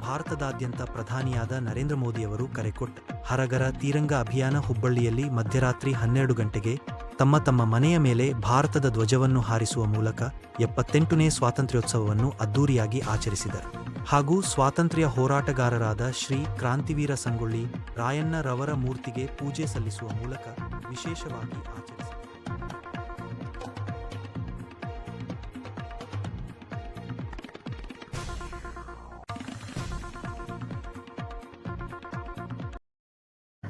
ಭಾರತದಾದ್ಯಂತ ಪ್ರಧಾನಿಯಾದ ನರೇಂದ್ರ ಮೋದಿಯವರು ಕರೆಕೊಟ್ಟ ಹರಗರ ತೀರಂಗ ಅಭಿಯಾನ ಹುಬ್ಬಳ್ಳಿಯಲ್ಲಿ ಮಧ್ಯರಾತ್ರಿ ಹನ್ನೆರಡು ಗಂಟೆಗೆ ತಮ್ಮ ತಮ್ಮ ಮನೆಯ ಮೇಲೆ ಭಾರತದ ಧ್ವಜವನ್ನು ಹಾರಿಸುವ ಮೂಲಕ ಎಪ್ಪತ್ತೆಂಟನೇ ಸ್ವಾತಂತ್ರ್ಯೋತ್ಸವವನ್ನು ಅದ್ದೂರಿಯಾಗಿ ಆಚರಿಸಿದರು. ಹಾಗೂ ಸ್ವಾತಂತ್ರ್ಯ ಹೋರಾಟಗಾರರಾದ ಶ್ರೀ ಕ್ರಾಂತಿವೀರ ಸಂಗೊಳ್ಳಿ ರಾಯಣ್ಣ ರವರ ಮೂರ್ತಿಗೆ ಪೂಜೆ ಸಲ್ಲಿಸುವ ಮೂಲಕ ವಿಶೇಷವಾಗಿ ಆಚರಿಸಿದರು.